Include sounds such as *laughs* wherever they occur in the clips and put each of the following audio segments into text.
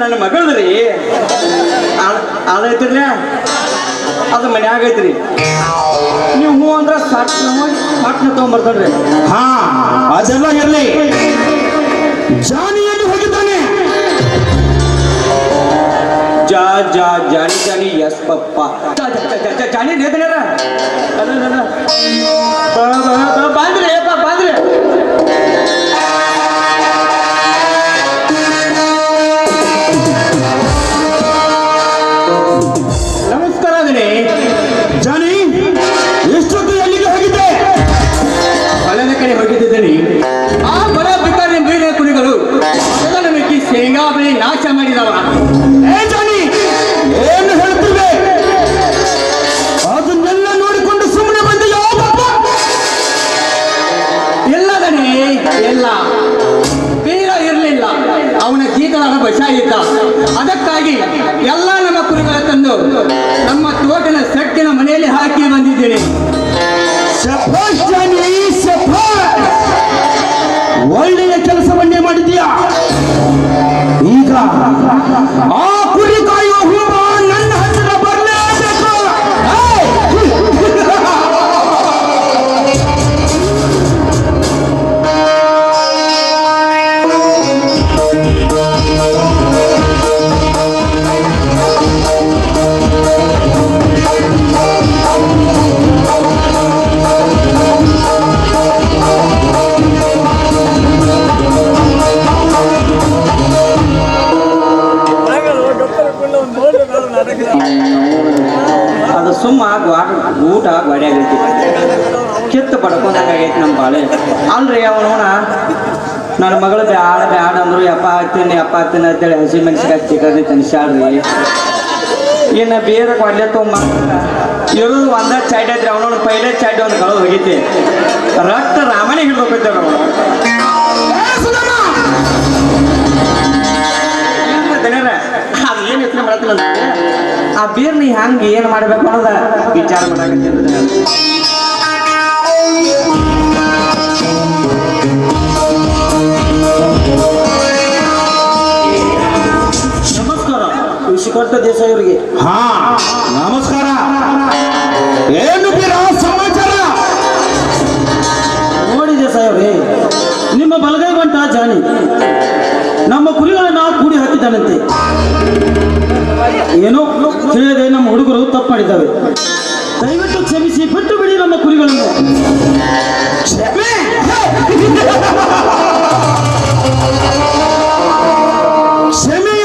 ನನ್ನ ಮಗಳದ್ರಿ. ಅದೈತಿರ್ಲ ಅದು ಮನ್ಯಾಗ ಐತ್ರಿ. ನೀವು ಹೂ ಅಂದ್ರೆ ಸಟ್ನ ಸಟ್ನ ಹಾ ಅದೆಲ್ಲ ಇರಲಿ. ಜಾನಿಯಲ್ಲಿ ಹೋಗಿದ್ದಾನೆ ಜಾ ಜಾ Johnny Johnny yes papa. Johnny ಬ- ಬ- ಬಂದ್ರಿ ಯಪ್ಪ ಬಂದ್ರಿ. ಕಡೆ ಆ ಬರ ಬಿಟ್ಟರೆ ಬೀಳೆ ಕುರಿಗಳು. ಮೆಕ್ಕಿ ಶೇಂಗಾ ಬೆಳೆ ನಾಶ ಮಾಡಿದವ. ಏನು ಅದನ್ನೆಲ್ಲ ನೋಡಿಕೊಂಡು ಸುಮ್ಮನೆ ಬಂದಿಲ್ಲ ಎಲ್ಲದನೇ ಎಲ್ಲ ಬೀರ ಇರಲಿಲ್ಲ. ಅವನ ಜೀತದ ಬಶ ಈಗ ಹತ್ತೀನಿ ಅಂತೇಳಿ ಹಸಿ ಮೆಣಸಿಕಾಯಿ ಚಿಕ್ಕದಿ ತಿನ್ಸಾಡ್ರಿ ಇನ್ನು ಬೇರೆ ಕೊಡ್ಲೆ ತೊಗೊಂಬ ಇರೋದು ಒಂದ ಚಾಟ್ ಐತ್ರಿ ಅವನವನ ಪೈಲೆ ಚಾಟ್ ಒಂದು ಕಳೆದು ಹೋಗೈತಿ ರಕ್ತ ರಾಮನೇ ಹಿಡ್ಬೇಕೈತೆ ಅದು ಏನು ಯೋಚನೆ ಮಾಡತ್ತಿಲ್ಲ ಅಂದ್ರೆ, ಆ ಬೀರ್ನ ಹಂಗೆ ಏನು ಮಾಡ್ಬೇಕು ಅನ್ನೋದ ವಿಚಾರ ಮಾಡಾಕತ್ತೀನಿ. ದೇಶ ಅವರಿಗೆ ಹಾ ನಮಸ್ಕಾರ. ಏನು ಸಮಾಚಾರ? ನೋಡಿ ದೇಸಾಯಿ ನಿಮ್ಮ ಬಲಗೈ ಬಂಟ ಜಾನಿ. ನಮ್ಮ ಕುರಿಗಳನ್ನ ಕೂಡಿ ಹಾಕಿದ್ದಾನಂತೆ. ಏನೋ ತಿಳಿಯದೆ ನಮ್ಮ ಹುಡುಗರು ತಪ್ಪು ಮಾಡಿದ್ದಾವೆ ದಯವಿಟ್ಟು ಕ್ಷಮಿಸಿ ಬಿಟ್ಟು ಬಿಡಿ ನಮ್ಮ ಕುರಿಗಳನ್ನು. ಕ್ಷಮೆ? *laughs*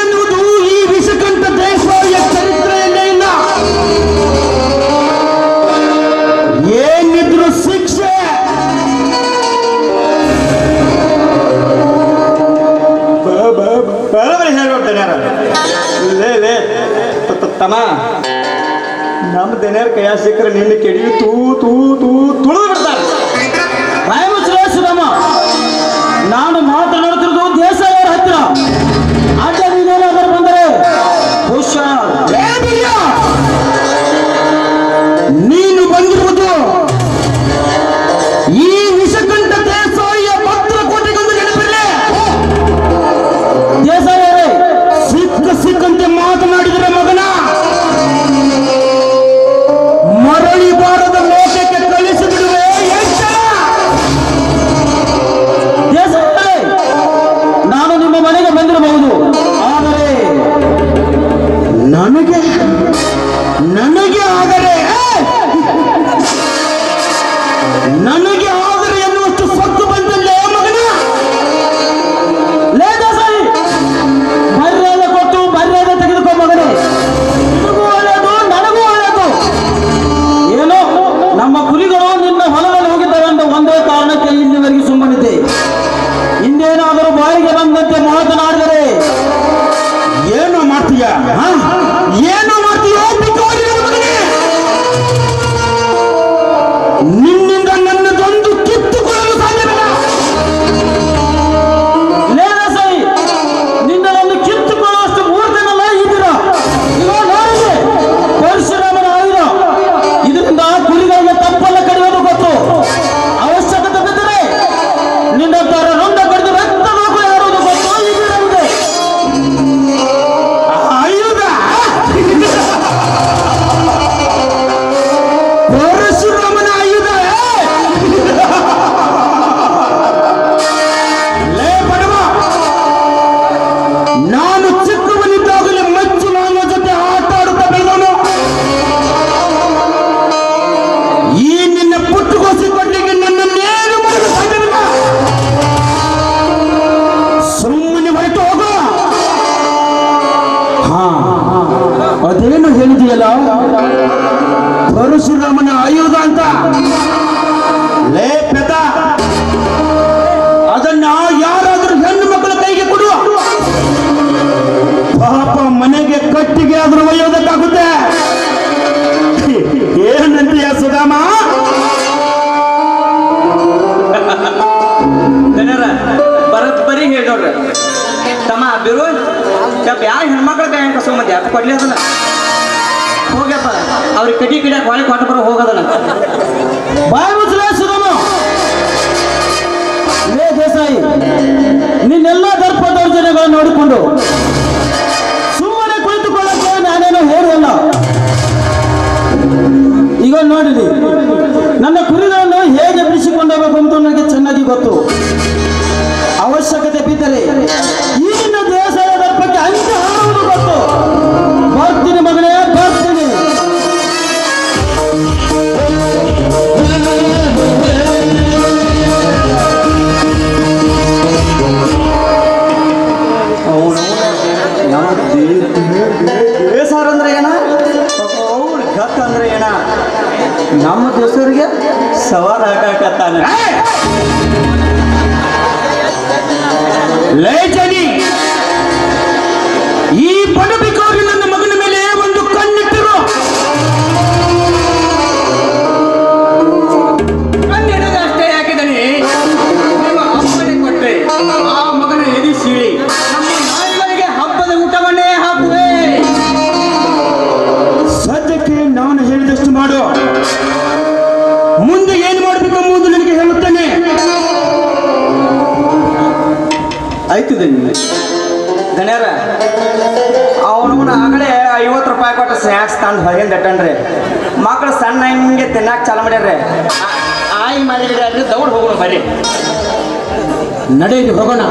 ಹೊಳೆ ಕೊಟ್ಟು ಬರೋ ಹೋಗೋದಲ್ಲ ಬಾಯ್ ಮುಚ್ಚಲೇ ಸುಗಮ. ಲೇ ದೇಸಾಯಿ, ನಿನ್ನೆಲ್ಲ ದರ್ಪ ನೋಡಿಕೊಂಡು ಸುಮ್ಮನೆ ಕುಳಿತುಕೊಳ್ಳಕ್ಕೆ ನಾನೇನು ಹೇಳುವಲ್ಲ ಈಗ ನೋಡಿರಿ, ನನ್ನ ಕುರಿಗಳನ್ನು ಹೇಗೆ ಬಿಡಿಸಿಕೊಂಡೋಗಬೇಕು ಅಂತ ನನಗೆ ಚೆನ್ನಾಗಿ ಗೊತ್ತು. ಬೇಸಾರ ಅಂದ್ರೆ ಏನ? ಅವ್ರ ಗತ್ ಅಂದ್ರೆ ಏನ? ನಮ್ಮ ದೋಸ್ತರಿಗೆ ಸವಾಲ್ ಹಾಕಾಕತ್ತಾನ. ಲೇಚನಿ ಈ ಪಡುಬಿಕೋರಿ ನನ್ನ ಮಗನ ಮೇಲೆ ಒಂದು ಕಣ್ಣಿಟ್ಟಿರು. ಕಣ್ಣಿಡದ ಅಷ್ಟೇ ಯಾಕಿದನಿ ನಿಮ್ಮ ಅಮ್ಮನಿಗೆ ಕೊಟ್ಟೆ. ಆ ಮಗನ ಎದಿ ಗಣ್ಯರ ಅವನು ಆಗಲೇ ಐವತ್ತು ರೂಪಾಯಿ ಕೊಟ್ಟು ಸ್ನ್ಯಾಕ್ಸ್ ತಂದು ಹೊರಗಿಂದ ಇಟ್ಟಣ್ರಿ ಮಕ್ಕಳು ಸಣ್ಣ ಹಿಂಗೆ ತಿನ್ನಾಕ ಚಾಲು ಮಾಡ್ಯಾರ್ರಿ. ಆಯಿ ಮಾಡಿದ್ರೆ ಅಲ್ಲಿ ದೌಡ್ ಹೋಗೋಣ ಬರ್ರಿ. ನಡೆಯಿರಿ ಹೋಗೋಣ.